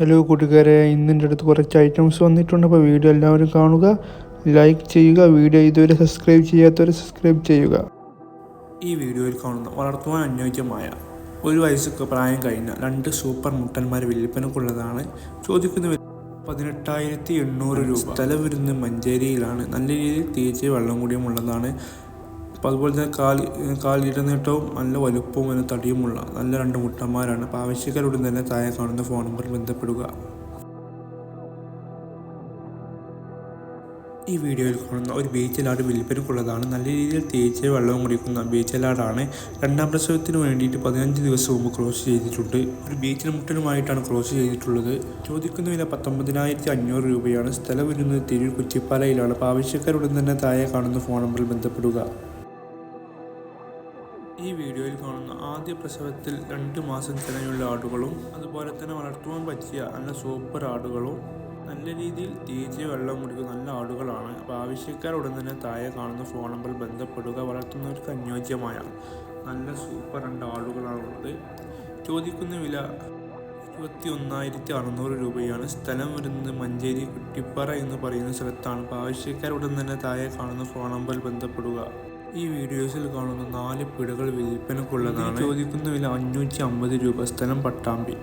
Hello കൂട്ടുകാരെ. ഇന്നിന്റെ അടുത്ത് കുറച്ച് ഐറ്റംസ് വന്നിട്ടുണ്ട്. അപ്പോൾ വീഡിയോ എല്ലാവരും കാണുക. ലൈക്ക് ചെയ്യുക. വീഡിയോ ഇതുവരെ സബ്സ്ക്രൈബ് ചെയ്യാത്തവർ സബ്സ്ക്രൈബ് ചെയ്യുക. ഈ വീഡിയോയിൽ കാണുന്ന വളർത്തുവാൻ അനുയോജ്യമായ ഒരു വയസ്സൊക്കെ പ്രായം കഴിഞ്ഞ രണ്ട് സൂപ്പർ മുട്ടന്മാർ വിൽപ്പനക്കുള്ളതാണ് ചോദിക്കുന്ന പതിനെട്ടായിരത്തി എണ്ണൂറ് രൂപ. സ്ഥലം വരുന്നത് മഞ്ചേരിയിലാണ്. നല്ല രീതിയിൽ തീർച്ചയായും വെള്ളം കൂടിയും ഉള്ളതാണ്. അപ്പോൾ അതുപോലെ തന്നെ കാൽ കാൽ ഇടനീട്ടവും നല്ല വലുപ്പവും നല്ല തടിയുമുള്ള നല്ല രണ്ട് മുട്ടന്മാരാണ്. അപ്പോൾ ആവശ്യക്കാരുടൻ തന്നെ താഴെ കാണുന്ന ഫോൺ നമ്പറിൽ ബന്ധപ്പെടുക. ഈ വീഡിയോയിൽ കാണുന്ന ഒരു ബീച്ചലാട് വിൽപ്പനക്കുള്ളതാണ് നല്ല രീതിയിൽ തേച്ച് വെള്ളവും കുടിക്കുന്ന ബീച്ചലാടാണ്. രണ്ടാം പ്രസവത്തിന് വേണ്ടിയിട്ട് പതിനഞ്ച് ദിവസം മുമ്പ് ക്രോസ് ചെയ്തിട്ടുണ്ട്. ഒരു ബീച്ചിന് മുട്ടനുമായിട്ടാണ് ക്രോസ് ചെയ്തിട്ടുള്ളത്. ചോദിക്കുന്ന വില പത്തൊമ്പതിനായിരത്തി അഞ്ഞൂറ് രൂപയാണ്. സ്ഥലം വരുന്നത് തിരൂർ കുച്ചിപ്പാലയിലാണ് അപ്പോൾ ആവശ്യക്കാരുടൻ തന്നെ താഴെ കാണുന്ന ഫോൺ നമ്പറിൽ ബന്ധപ്പെടുക. ഈ വീഡിയോയിൽ കാണുന്ന ആദ്യ പ്രസവത്തിൽ രണ്ട് മാസം തിരഞ്ഞുള്ള ആടുകളും അതുപോലെ തന്നെ വളർത്തുവാൻ പറ്റിയ നല്ല സൂപ്പർ ആടുകളും നല്ല രീതിയിൽ തീറ്റ വെള്ളം കുടിക്കുന്ന നല്ല ആടുകളാണ്. അപ്പോൾ ആവശ്യക്കാർ ഉടൻ തന്നെ താഴെ കാണുന്ന ഫോൺ നമ്പർ ബന്ധപ്പെടുക. വളർത്തുന്നവർക്ക് അനുയോജ്യമായ നല്ല സൂപ്പർ രണ്ട് ആടുകളാണുള്ളത് ചോദിക്കുന്ന വില ഇരുപത്തി ഒന്നായിരത്തി അറുന്നൂറ് രൂപയാണ്. സ്ഥലം വരുന്നത് മഞ്ചേരി കുട്ടിപ്പാറ എന്ന് പറയുന്ന സ്ഥലത്താണ്. അപ്പോൾ ആവശ്യക്കാർ ഉടൻ തന്നെ താഴെ കാണുന്ന ഫോൺ നമ്പറിൽ ബന്ധപ്പെടുക. ഈ വീഡിയോസിൽ കാണുന്ന നാല് പിടകൾ വിൽപ്പനക്കുള്ളതാണ് ചോദിക്കുന്ന വില അഞ്ഞൂറ്റി അമ്പത് രൂപ. സ്ഥലം പട്ടാമ്പി.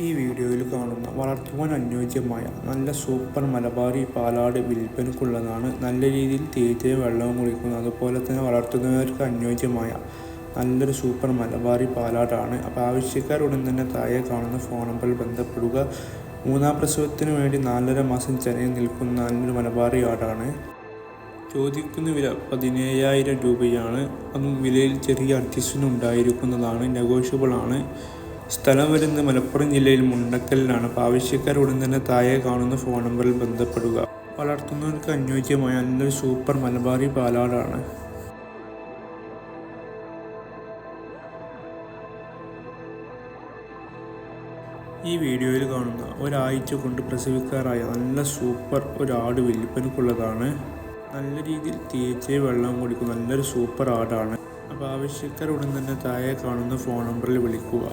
ഈ വീഡിയോയിൽ കാണുന്ന വളർത്തുവാൻ അനുയോജ്യമായ നല്ല സൂപ്പർ മലബാറി പാലാട് വിൽപ്പനക്കുള്ളതാണ്. നല്ല രീതിയിൽ തീറ്റയും വെള്ളവും കുടിക്കുന്നു അതുപോലെ തന്നെ വളർത്തുന്നവർക്ക് അനുയോജ്യമായ നല്ലൊരു സൂപ്പർ മലബാറി പാലാടാണ്. അപ്പോൾ ആവശ്യക്കാർ ഉടൻ തന്നെ താഴെ കാണുന്ന ഫോൺ നമ്പറിൽ ബന്ധപ്പെടുക. മൂന്നാം പ്രസവത്തിന് വേണ്ടി നാലര മാസം ചെനയിൽ നിൽക്കുന്ന നല്ലൊരു മലബാറി ആടാണ്. ചോദിക്കുന്ന വില പതിനേഴായിരം രൂപയാണ്. അതും വിലയിൽ ചെറിയ അഡ്ജസ്റ്റിന് ഉണ്ടായിരിക്കുന്നതാണ് നെഗോഷ്യബിൾ ആണ് സ്ഥലം വരുന്നത് മലപ്പുറം ജില്ലയിൽ മുണ്ടക്കലിലാണ്. അപ്പോൾ ആവശ്യക്കാർ ഉടൻ തന്നെ താഴെ കാണുന്ന ഫോൺ നമ്പറിൽ ബന്ധപ്പെടുക. വളർത്തുന്നവർക്ക് അനുയോജ്യമായ നല്ലൊരു സൂപ്പർ മലബാറി പാലാടാണ്. ഈ വീഡിയോയിൽ കാണുന്ന ഒരാഴ്ച കൊണ്ട് പ്രസവിക്കാറായ നല്ല സൂപ്പർ ഒരാട് വിൽപ്പനക്കുള്ളതാണ് നല്ല രീതിയിൽ തേച്ച് വെള്ളം കുടിക്കും നല്ലൊരു സൂപ്പർ ആടാണ്. അപ്പോൾ ആവശ്യക്കാർ ഉടൻ തന്നെ താഴെ കാണുന്ന ഫോൺ നമ്പറിൽ വിളിക്കുക.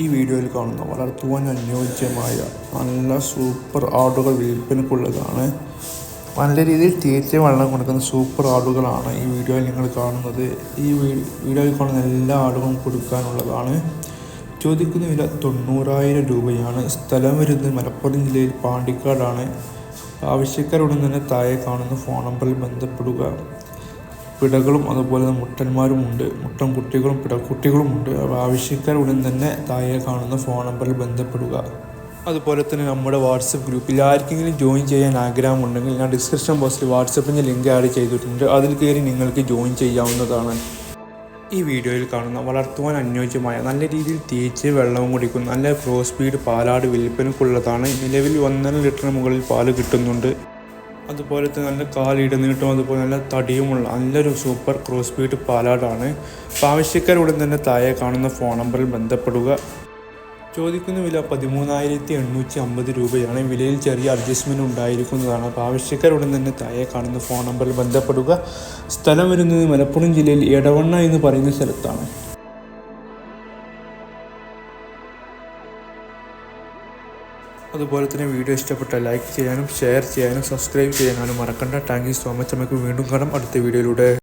ഈ വീഡിയോയിൽ കാണുന്ന വളർത്തുവാൻ അനുയോജ്യമായ നല്ല സൂപ്പർ ആടുകൾ വിൽപ്പനക്കുള്ളതാണ് നല്ല രീതിയിൽ തീറ്റ വെള്ളം കൊടുക്കുന്ന സൂപ്പർ ആടുകളാണ് ഈ വീഡിയോയിൽ നിങ്ങൾ കാണുന്നത്. ഈ വീഡിയോയിൽ കാണുന്ന എല്ലാ ആടുകളും കൊടുക്കാനുള്ളതാണ്. ചോദിക്കുന്ന വില തൊണ്ണൂറായിരം രൂപയാണ്. സ്ഥലം വരുന്നത് മലപ്പുറം ജില്ലയിൽ പാണ്ടിക്കാടാണ്. ആവശ്യക്കാരുടൻ തന്നെ താഴെ കാണുന്ന ഫോൺ നമ്പറിൽ ബന്ധപ്പെടുക. പിടകളും അതുപോലെ മുട്ടന്മാരുമുണ്ട്. മുട്ടൻ കുട്ടികളും പിടക്കുട്ടികളുമുണ്ട്. അപ്പോൾ ആവശ്യക്കാരുടൻ തന്നെ താഴെ കാണുന്ന ഫോൺ നമ്പറിൽ ബന്ധപ്പെടുക. അതുപോലെ തന്നെ നമ്മുടെ വാട്സപ്പ് ഗ്രൂപ്പിൽ ആർക്കെങ്കിലും ജോയിൻ ചെയ്യാൻ ആഗ്രഹമുണ്ടെങ്കിൽ ഞാൻ ഡിസ്ക്രിപ്ഷൻ ബോക്സിൽ വാട്സപ്പിന്റെ ലിങ്ക് ആഡ് ചെയ്തിട്ടുണ്ട്. അതിൽ കയറി നിങ്ങൾക്ക് ജോയിൻ ചെയ്യാവുന്നതാണ്. ഈ വീഡിയോയിൽ കാണുന്ന വളർത്തുവാൻ അനുയോജ്യമായ നല്ല രീതിയിൽ തേച്ച് വെള്ളവും കുടിക്കുന്ന നല്ല ക്രോസ് സ്പീഡ് പാലാട് വിൽപ്പനക്കുള്ളതാണ്. നിലവിൽ ഒന്നര ലിറ്ററിന് മുകളിൽ പാൽ കിട്ടുന്നുണ്ട്. അതുപോലെ തന്നെ നല്ല കാലിടനീട്ടവും അതുപോലെ നല്ല തടിയുമുള്ള നല്ലൊരു സൂപ്പർ ക്രോസ് സ്പീഡ് പാലാടാണ്. ആവശ്യക്കാരുടൻ തന്നെ താഴെ കാണുന്ന ഫോൺ നമ്പറിൽ ബന്ധപ്പെടുക. ചോദിക്കുന്ന വില പതിമൂന്നായിരത്തി എണ്ണൂറ്റി അമ്പത് രൂപയാണ്. വിലയിൽ ചെറിയ അഡ്ജസ്റ്റ്മെന്റ് ഉണ്ടായിരിക്കുന്നതാണ്. അപ്പോൾ ആവശ്യക്കാരുടൻ തന്നെ താഴെ കാണുന്ന ഫോൺ നമ്പറിൽ ബന്ധപ്പെടുക. സ്ഥലം വരുന്നത് മലപ്പുറം ജില്ലയിൽ എടവണ്ണ എന്ന് പറയുന്ന സ്ഥലത്താണ്. അതുപോലെ തന്നെ വീഡിയോ ഇഷ്ടപ്പെട്ട ലൈക്ക് ചെയ്യാനും ഷെയർ ചെയ്യാനും സബ്സ്ക്രൈബ് ചെയ്യാനും മറക്കണ്ട. താങ്ക് യു സോ മച്ച് നമുക്ക് വീണ്ടും കാണാം അടുത്ത വീഡിയോയിലൂടെ.